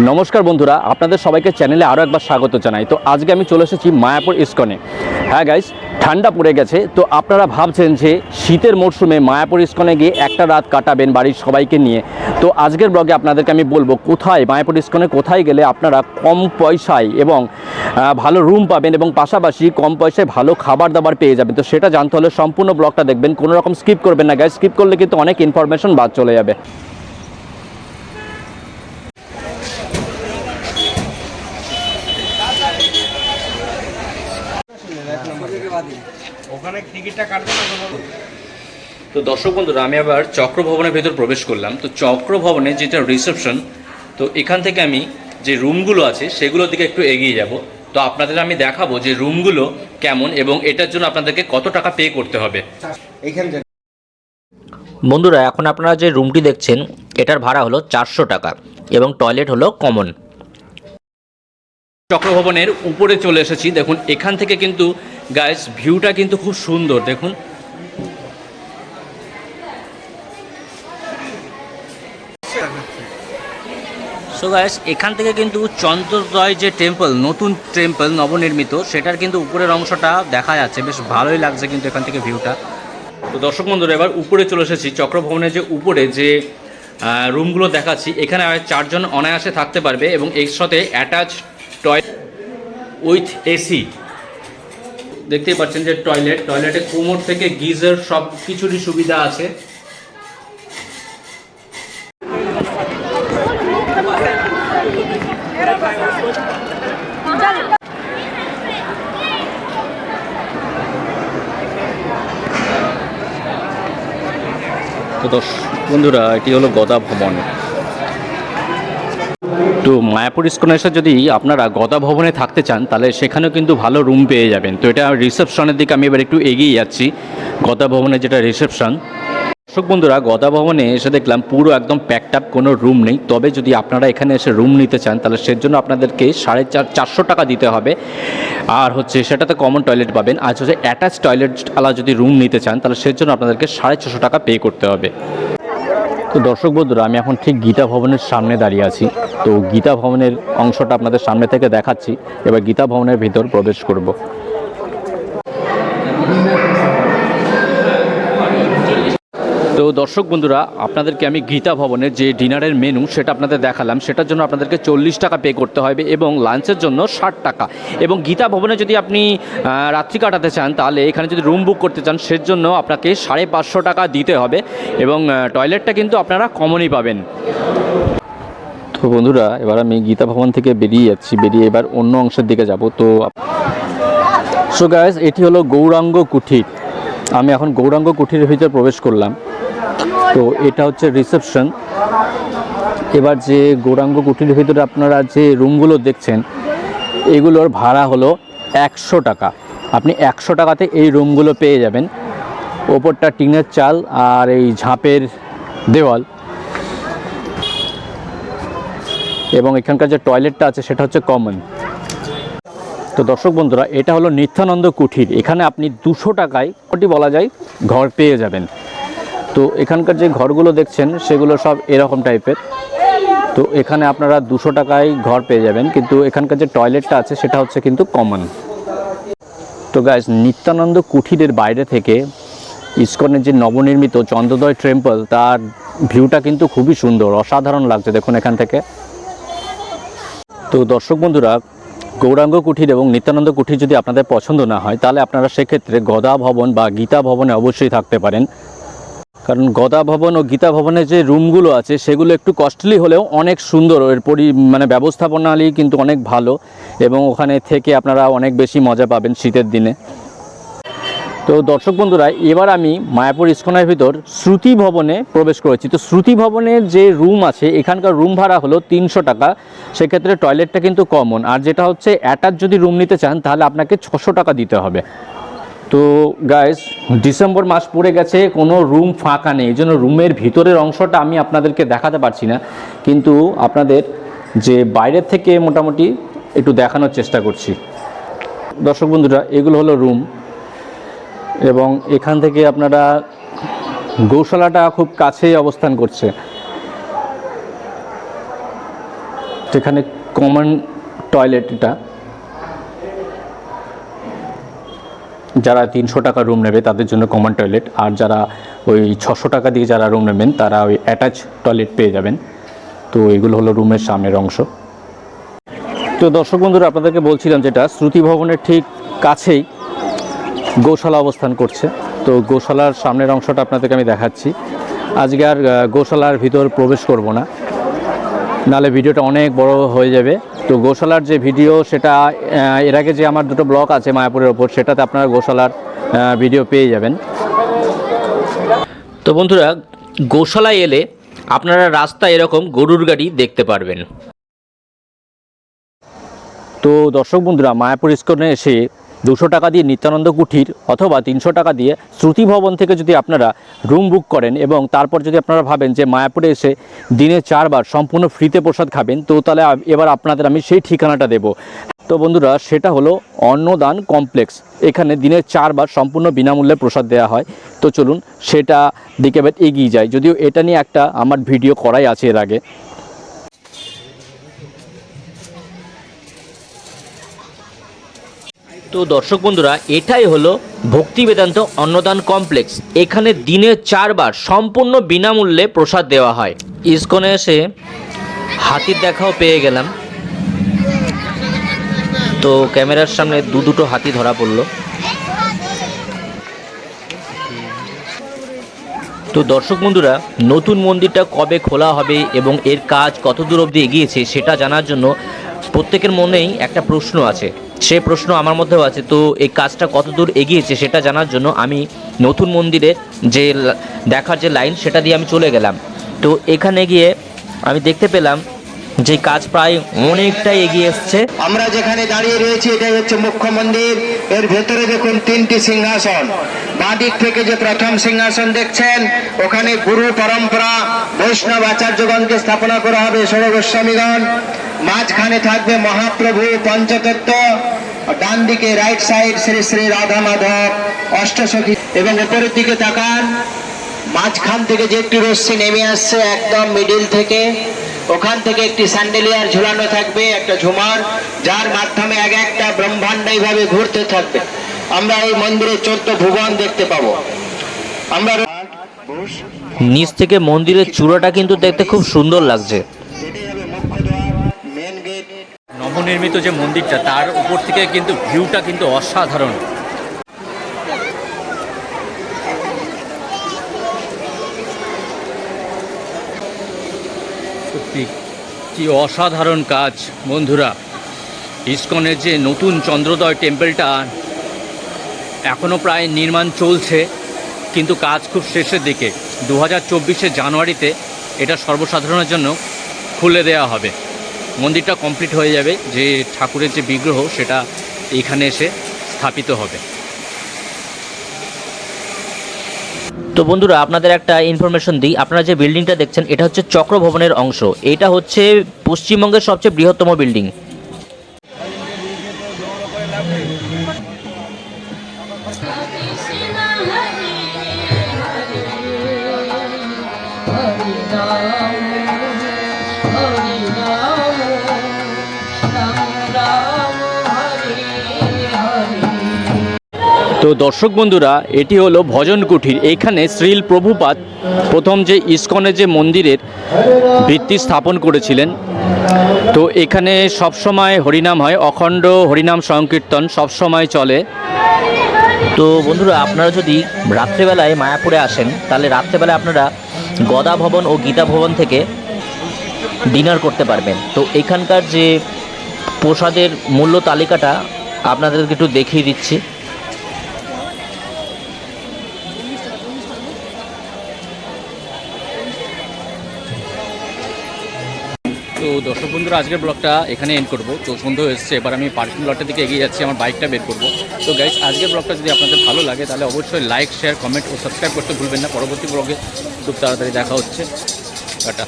নমস্কার বন্ধুরা, আপনাদের সবাইকে চ্যানেলে আরও একবার স্বাগত জানাই। তো আজকে আমি চলে এসেছি মায়াপুর ইস্কনে। হ্যাঁ গাইস ঠান্ডা পড়ে গেছে, তো আপনারা ভাবছেন যে শীতের মরশুমে মায়াপুর ইস্কনে গিয়ে একটা রাত কাটাবেন বাড়ির সবাইকে নিয়ে। তো আজকের ব্লগে আপনাদেরকে আমি বলব কোথায়, মায়াপুর ইস্কনে কোথায় গেলে আপনারা কম পয়সায় এবং ভালো রুম পাবেন এবং পাশাপাশি কম পয়সায় ভালো খাবার দাবার পেয়ে যাবেন। তো সেটা জানতে হলে সম্পূর্ণ ব্লগটা দেখবেন, কোনো রকম স্কিপ করবেন না গাইস স্কিপ করলে কিন্তু অনেক ইনফরমেশন বাদ চলে যাবে। ওখানে টিকিটটা কাটবে না তো দর্শক বন্ধুরা আমি আবার চক্র ভবনের ভেতর প্রবেশ করলাম। তো চক্র ভবনে যেটা রিসেপশন তো এখান থেকে আমি যে রুমগুলো আছে সেগুলোর দিকে একটু এগিয়ে যাব। তো আপনাদের আমি দেখাবো যে রুমগুলো কেমন এবং এটার জন্য আপনাদেরকে কত টাকা পে করতে হবে। এইখান বন্ধুরা এখন আপনারা যে রুমটি দেখছেন এটার ভাড়া হলো চারশো টাকা এবং টয়লেট হলো কমন চক্রভবনের উপরে চলে এসেছি। দেখুন এখান থেকে কিন্তু গাইস ভিউটা কিন্তু খুব সুন্দর, দেখুন। সো গাইস এখান থেকে কিন্তু চন্দ্রদয় যে টেম্পল নতুন টেম্পল নবনির্মিত, সেটার কিন্তু উপরের অংশটা দেখা যাচ্ছে। বেশ ভালোই লাগছে কিন্তু এখান থেকে ভিউটা তো দর্শক বন্ধুরা, এবার উপরে চলে এসেছি। চক্রভবনের যে উপরে যে রুমগুলো দেখাচ্ছি, এখানে চারজন অনায়াসে থাকতে পারবে এবং এর সাথে অ্যাটাচ টয় উইথ এসি দেখতেই পাচ্ছেন যে টয়লেট, টয়লেটে কোমর থেকে গিজার সব কিছুরই সুবিধা আছে। তো বন্ধুরা, এটি হলো গদা ভবন। তো মায়াপুর ইস্কনে এসে যদি আপনারা গদা ভবনে থাকতে চান, তাহলে সেখানেও কিন্তু ভালো রুম পেয়ে যাবেন। তো এটা রিসেপশনের দিকে আমি এবার একটু এগিয়ে যাচ্ছি, গদা ভবনের যেটা রিসেপশন দর্শক বন্ধুরা, গদা ভবনে এসে দেখলাম পুরো একদম প্যাকড আপ কোনো রুম নেই। তবে যদি আপনারা এখানে এসে রুম নিতে চান, তাহলে সেজন্য আপনাদেরকে সাড়ে চার, চারশো টাকা দিতে হবে। আর হচ্ছে সেটাতে কমন টয়লেট পাবেন। আর হচ্ছে অ্যাটাচ টয়লেট আলা যদি রুম নিতে চান, তাহলে সেজন্য আপনাদেরকে সাড়ে ছশো টাকা পে করতে হবে। তো দর্শক বন্ধুরা, আমি এখন ঠিক গীতা ভবনের সামনে দাঁড়িয়ে আছি। তো গীতা ভবনের অংশটা আপনাদের সামনে থেকে দেখাচ্ছি। এবার গীতা ভবনের ভিতর প্রবেশ করব। তো দর্শক বন্ধুরা, আপনাদেরকে আমি গীতা ভবনের যে ডিনারের মেনু সেটা আপনাদের দেখালাম। সেটার জন্য আপনাদেরকে চল্লিশ টাকা পে করতে হবে এবং লাঞ্চের জন্য ষাট টাকা। এবং গীতা ভবনে যদি আপনি রাত্রি কাটাতে চান, তাহলে এখানে যদি রুম বুক করতে চান সের জন্য আপনাকে সাড়ে পাঁচশো টাকা দিতে হবে এবং টয়লেটটা কিন্তু আপনারা কমনই পাবেন। তো বন্ধুরা, এবার আমি গীতা ভবন থেকে বেরিয়ে যাচ্ছি। বেরিয়ে এবার অন্য অংশের দিকে যাব। তো সো গাইজ এটি হলো গৌরাঙ্গ কুঠির। আমি এখন গৌরাঙ্গ কুঠিরের ভিতরে প্রবেশ করলাম। তো এটা হচ্ছে রিসেপশন এবার যে গৌরাঙ্গ কুঠিরের ভিতরে আপনারা যে রুমগুলো দেখছেন, এগুলোর ভাড়া হলো একশো টাকা। আপনি একশো টাকাতে এই রুমগুলো পেয়ে যাবেন। ওপরটা টিনের চাল আর এই ঝাঁপের দেওয়াল। এবং এখানকার যে টয়লেটটা আছে, সেটা হচ্ছে কমন তো দর্শক বন্ধুরা, এটা হলো নিত্যানন্দ কুঠির। এখানে আপনি দুশো টাকায় ওটি বলা যায়, ঘর পেয়ে যাবেন। তো এখানকার যে ঘরগুলো দেখছেন, সেগুলো সব এরকম টাইপের। তো এখানে আপনারা দুশো টাকায় ঘর পেয়ে যাবেন, কিন্তু এখানকার যে টয়লেটটা আছে, সেটা হচ্ছে কিন্তু কমন। তো গাইজ নিত্যানন্দ কুঠিরের বাইরে থেকে ইস্কনের যে নবনির্মিত চন্দ্রোদয় টেম্পল তার ভিউটা কিন্তু খুবই সুন্দর, অসাধারণ লাগছে দেখুন এখান থেকে। তো দর্শক বন্ধুরা, গৌরাঙ্গ কুঠির এবং নিত্যানন্দ কুঠির যদি আপনাদের পছন্দ না হয়, তাহলে আপনারা সেক্ষেত্রে গদা ভবন বা গীতা ভবনে অবশ্যই থাকতে পারেন। কারণ গদা ভবন ও গীতা ভবনের যে রুমগুলো আছে, সেগুলো একটু কস্টলি হলেও অনেক সুন্দর। এর পরি মানে ব্যবস্থাপনালি কিন্তু অনেক ভালো এবং ওখানে থেকে আপনারা অনেক বেশি মজা পাবেন শীতের দিনে। তো দর্শক বন্ধুরা, এবার আমি মায়াপুর ইস্কনের ভিতর শ্রুতি ভবনে প্রবেশ করেছি। তো শ্রুতি ভবনের যে রুম আছে, এখানকার রুম ভাড়া হলো তিনশো টাকা। সেক্ষেত্রে টয়লেটটা কিন্তু কমন। আর যেটা হচ্ছে, অ্যাটাচ যদি রুম নিতে চান, তাহলে আপনাকে ছশো টাকা দিতে হবে। তো গাইস ডিসেম্বর মাস পড়ে গেছে, কোনো রুম ফাঁকা নেই। এই জন্য রুমের ভিতরের অংশটা আমি আপনাদেরকে দেখাতে পারছি না। কিন্তু আপনাদের যে বাইরের থেকে মোটামুটি একটু দেখানোর চেষ্টা করছি। দর্শক বন্ধুরা, এগুলো হলো রুম এবং এখান থেকে আপনারা গৌশালাটা খুব কাছেই অবস্থান করছে। যেখানে কমন টয়লেট এটা। যারা তিনশো টাকা রুম নেবে, তাদের জন্য কমন টয়লেট আর যারা ওই ছশো টাকা দিয়ে যারা রুম নেবেন, তারা ওই অ্যাটাচ টয়লেট পেয়ে যাবেন। তো এগুলো হলো রুমের সামনের অংশ। তো দর্শক বন্ধুরা, আপনাদেরকে বলছিলাম যেটা, শ্রুতি ভবনের ঠিক কাছেই গোশালা অবস্থান করছে। তো গোশালার সামনের অংশটা আপনাদেরকে আমি দেখাচ্ছি। আজকে আর গোশালার ভিতর প্রবেশ করব না। নালে ভিডিওটা অনেক বড় হয়ে যাবে। তো গোশালার যে ভিডিও সেটা এর আগে যে আমার দুটো ব্লক আছে মায়াপুরের ওপর সেটাতে আপনারা গোশালার ভিডিও পেয়ে যাবেন। তো বন্ধুরা গোশালায় এলে আপনারা রাস্তায় এরকম গরুর গাড়ি দেখতে পারবেন। তো দর্শক বন্ধুরা মায়াপুর ইস্কনে এসে দুশো টাকা দিয়ে নিত্যানন্দ কুঠির অথবা তিনশো টাকা দিয়ে শ্রুতি ভবন থেকে যদি আপনারা রুম বুক করেন এবং তারপর যদি আপনারা ভাবেন যে মায়াপুরে এসে দিনে চারবার সম্পূর্ণ ফ্রিতে প্রসাদ খাবেন, তো তাহলে এবার আপনাদের আমি সেই ঠিকানাটা দেব। তো বন্ধুরা, সেটা হলো অন্নদান কমপ্লেক্স। এখানে দিনে চারবার সম্পূর্ণ বিনামূল্যে প্রসাদ দেওয়া হয়। তো চলুন, সেটা দিকে এগিয়ে যায় যদিও এটা নিয়ে একটা আমার ভিডিও করাই আছে এর আগে। তো দর্শক বন্ধুরা, এটাই হলো ভক্তি বেদান্ত অন্নদান কমপ্লেক্স। এখানে দিনে চারবার সম্পূর্ণ বিনামূল্যে প্রসাদ দেওয়া হয়। ইসকনে এসে হাতির দেখাও পেয়ে গেলাম। তো ক্যামেরার সামনে দু দুটো হাতি ধরা পড়ল। তো দর্শক বন্ধুরা, নতুন মন্দিরটা কবে খোলা হবে এবং এর কাজ কত দূর অবধি এগিয়েছে সেটা জানার জন্য প্রত্যেকের মনেই একটা প্রশ্ন আছে। সে প্রশ্ন আমার মধ্যেও আছে, তো এই কাজটা কতদূর এগিয়েছে সেটা জানার জন্য আমি নতুন মন্দিরে যে দেখার যে লাইন সেটা দিয়ে আমি চলে গেলাম। তো এখানে গিয়ে আমি দেখতে পেলাম যে কাজ প্রায় অনেকটাই এগিয়ে এসছে। আমরা যেখানে দাঁড়িয়ে রয়েছি, এটাই হচ্ছে মুখ্য মন্দির। এর ভেতরে দেখুন তিনটি সিংহাসন। বাঁ দিক থেকে যে প্রথম সিংহাসন দেখছেন, ওখানে গুরু পরম্পরা, বৈষ্ণব আচার্যগণকে স্থাপনা করা হবে ষোড় গোস্বামীগণ। মাঝখানে থাকবে মহাপ্রভু পঞ্চতত্ত্ব। ডান দিকে রাইট সাইড শ্রী শ্রী রাধা মাধব, অষ্টসখী। এবং উপরের দিকে তাকান। মাঝখান থেকে যে একটি রশ্মি নেমে আসছে একদম মিডিল থেকে। ওখান থেকে একটি স্যান্ডেলিয়ার ঝুলানো থাকবে একটা ঝুমার যার মাধ্যমে এক একটা ব্রহ্মাণ্ড এইভাবে ঘুরতে থাকবে। আমরা এই মন্দিরের চোদ্দ ভুবন দেখতে পাবো। আমরা নিচ থেকে মন্দিরের চূড়াটা কিন্তু দেখতে খুব সুন্দর লাগছে। মেন গেট নবনির্মিত যে মন্দিরটা তার উপর থেকে কিন্তু ভিউটা কিন্তু অসাধারণ। সত্যি, কি অসাধারণ কাজ, বন্ধুরা। ইসকনের যে নতুন চন্দ্রোদয় টেম্পলটা এখনও প্রায় নির্মাণ চলছে, কিন্তু কাজ খুব শেষের দিকে। দু হাজার জানুয়ারিতে এটা সর্বসাধারণের জন্য খুলে দেওয়া হবে। মন্দিরটা কমপ্লিট হয়ে যাবে, যে ঠাকুরের যে বিগ্রহ, সেটা এইখানে এসে স্থাপিত হবে। তো বন্ধুরা, আপনাদের একটা ইনফরমেশন দিই। আপনারা যে বিল্ডিংটা দেখছেন, এটা হচ্ছে চক্র ভবনের অংশ। এটা হচ্ছে পশ্চিমবঙ্গের সবচেয়ে বৃহত্তম বিল্ডিং তো দর্শক বন্ধুরা, এটি হলো ভজন কুঠির। এইখানে শ্রীল প্রভুপাত প্রথম যে ইসকনের যে মন্দিরের ভিত্তি স্থাপন করেছিলেন, তো এখানে সবসময় হরিনাম হয়, অখণ্ড হরিনাম সংকীর্তন সবসময় চলে। তো বন্ধুরা, আপনারা যদি রাত্রেবেলায় মায়াপুরে আসেন, তাহলে রাত্রেবেলায় আপনারা গদা ভবন ও গীতা ভবন থেকে ডিনার করতে পারবেন। তো এখানকার যে প্রসাদের মূল্য তালিকাটা আপনাদেরকে একটু দেখিয়ে দিচ্ছি। তো দর্শক বন্ধুরা, আজকের ব্লগটা এখানে এন্ড করব। তো সন্ধ্যা এসছে, এবার আমি পার্কিং লটের দিকে এগিয়ে যাচ্ছি, আমার বাইকটা বের করব। তো গাইজ আজকের ব্লগটা যদি আপনাদের ভালো লাগে, তাহলে অবশ্যই লাইক শেয়ার কমেন্ট ও সাবস্ক্রাইব করতে ভুলবেন না। পরবর্তী ব্লগে খুব তাড়াতাড়ি দেখা হচ্ছে। টাটা।